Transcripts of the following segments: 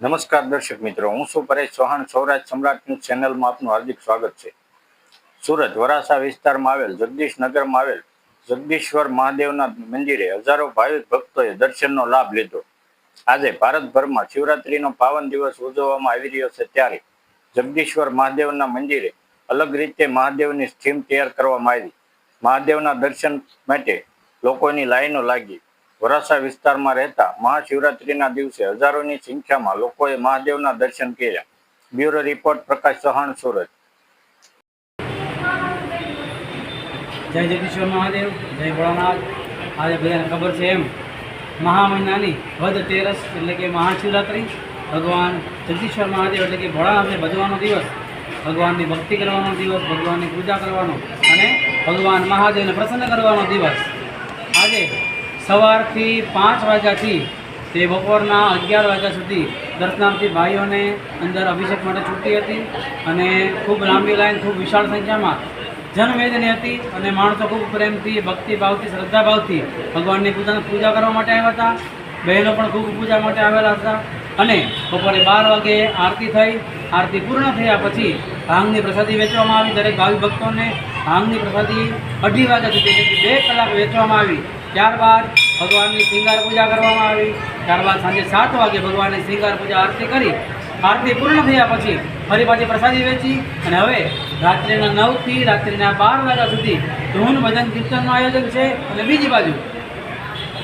નમસ્કાર દર્શક મિત્રો, હું છું પરેશ ચૌહાણ, સૌરાષ્ટ્ર સમ્રાટ ચેનલમાં આપનું હાર્દિક સ્વાગત છે. સુરત વરાસા વિસ્તારમાં આવેલ જગદીશનગરમાં આવેલ જગદીશ્વર મહાદેવના મંદિરે હજારો ભાવિક ભક્તોએ દર્શનનો લાભ લીધો. આજે ભારતભરમાં શિવરાત્રીનો પાવન દિવસ ઉજવવામાં આવી રહ્યો છે ત્યારે જગદીશ્વર મહાદેવના મંદિરે અલગ રીતે મહાદેવની થીમ તૈયાર કરવામાં આવી. મહાદેવના દર્શન માટે લોકોની લાઈનો લાગી. વરાસા વિસ્તારમાં રહેતા મહાશિવરાત્રીના દિવસે હજારોની સંખ્યામાં લોકોએ મહાદેવના દર્શન કર્યા. Bureau report Prakash Chauhan, Surat. જય જગદીશ્વર મહાદેવ, જય ભોળાનાથ. આજે બધાને ખબર છે એમ, મહા મહિનાની વધ તેરસ એટલે કે મહાશિવરાત્રિ. ભગવાન જગદીશ્વર મહાદેવ એટલે કે ભોળાનાથને ભજવાનો દિવસ. ભગવાનની ભક્તિ કરવાનો દિવસ, ભગવાનની પૂજા કરવાનો અને ભગવાન મહાદેવને પ્રસન્ન કરવાનો દિવસ. આજે સવારથી પાંચ વાગ્યાથી તે બપોરના અગિયાર વાગ્યા સુધી દર્શનાર્થી ભાઈઓને અંદર અભિષેક માટે છૂટી હતી અને ખૂબ લાંબી લાઈન, ખૂબ વિશાળ સંખ્યામાં જનવેદની હતી અને માણસો ખૂબ પ્રેમથી, ભક્તિભાવથી, શ્રદ્ધાભાવથી ભગવાનની પૂજાની પૂજા કરવા માટે આવ્યા હતા. બહેનો પણ ખૂબ પૂજા માટે આવેલા હતા અને બપોરે બાર વાગે આરતી થઈ. આરતી પૂર્ણ થયા પછી ભાંગની પ્રસાદી વેચવામાં આવી. દરેક ભાવિ ભક્તોને ભાંગની પ્રસાદી અઢી વાગ્યા સુધી બે કલાક વેચવામાં આવી. ત્યારબાદ ભગવાનની શ્રીંગાર પૂજા કરવામાં આવી. ત્યારબાદ સાંજે સાત વાગે ભગવાનની શ્રીંગાર પૂજા આરતી કરી. આરતી પૂર્ણ થયા પછી ફરી પાછી પ્રસાદી વેચી અને હવે રાત્રિના નવથી રાત્રિના બાર વાગ્યા સુધી ધૂન ભજન કીર્તનનું આયોજન છે. અને બીજી બાજુ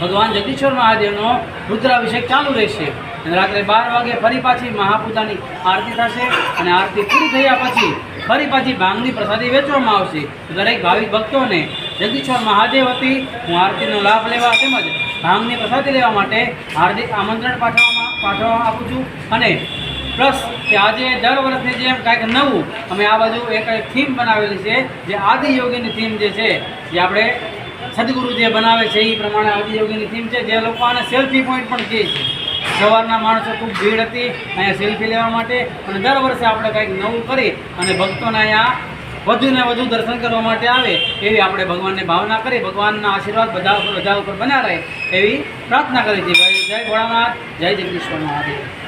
ભગવાન જગદીશ્વર મહાદેવનો રુદ્રાભિષેક ચાલુ રહેશે. અને રાત્રે બાર વાગે ફરી પાછી મહાપૂજાની આરતી થશે અને આરતી પૂરી થયા પછી ફરી પાછી ભાંગની પ્રસાદી વેચવામાં આવશે. દરેક ભાવિક ભક્તોને જગદીશ્વર મહાદેવ હતી. હું આરતીનો લાભ લેવા તેમજ ભાંગની પ્રસાદી લેવા માટે હાર્દિક આમંત્રણ પાઠવવામાં પાઠવવા આપું છું. અને પ્લસ કે આજે દર વર્ષની જેમ કાંઈક નવું અમે આ બાજુ એક થીમ બનાવેલી છે, જે આદિયોગીની થીમ જે છે, જે આપણે સદગુરુ જે બનાવે છે, એ પ્રમાણે આદિયોગીની થીમ છે, જે લોકો આને સેલ્ફી પોઈન્ટ પણ કહે છે. સવારના માણસો ખૂબ ભીડ હતી, અહીંયા સેલ્ફી લેવા માટે. અને દર વર્ષે આપણે કંઈક નવું કરી અને ભક્તોને અહીંયા વધુ ને વધુ દર્શન કરવા માટે આવે, એવી આપણે ભગવાનને ભાવના કરી, ભગવાનના આશીર્વાદ બધા ઉપર બધા ઉપર બન્યા રહે એવી પ્રાર્થના કરી છે જય ભોળાનાથ, જય જગદીશ્વર મહાદેવ.